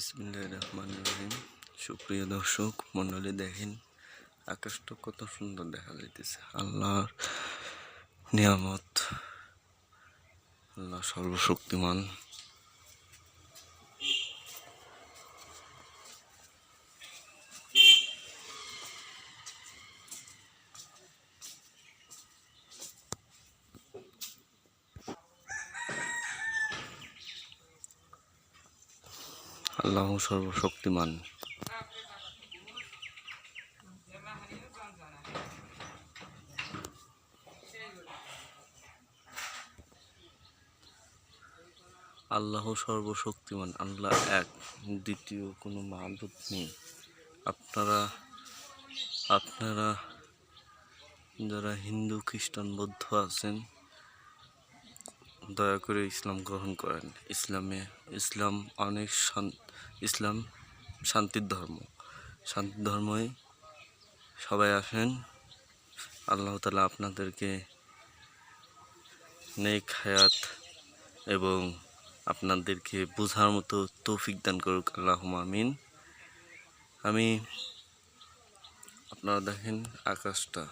বিসমিল্লাহ রহমান রহিম। সুপ্রিয় দর্শক, মণ্ডলী, দেখেন, আকাশটা কত সুন্দর দেখা যাইতেছে। আল্লাহর নিয়ামত, আল্লাহ সর্বশক্তিমান। আল্লাহ সর্বশক্তিমান। আল্লাহ সর্বশক্তিমান, আল্লাহ এক, দ্বিতীয় কোনো মাহবুদ নেই। আপনারা আপনারা যারা হিন্দু, খ্রিস্টান, বৌদ্ধ আছেন দয়া করে ইসলাম গ্রহণ করেন। ইসলামে, ইসলাম অনেক ইসলাম শান্তির ধর্ম। শান্তির ধর্মই সবাই আসেন। আল্লাহ তালা আপনাদেরকে নেক হায়াত এবং আপনাদেরকে বোঝার মতো তৌফিক দান করুক। আল্লাহ আমিন। আমি, আপনারা দেখেন আকাশটা।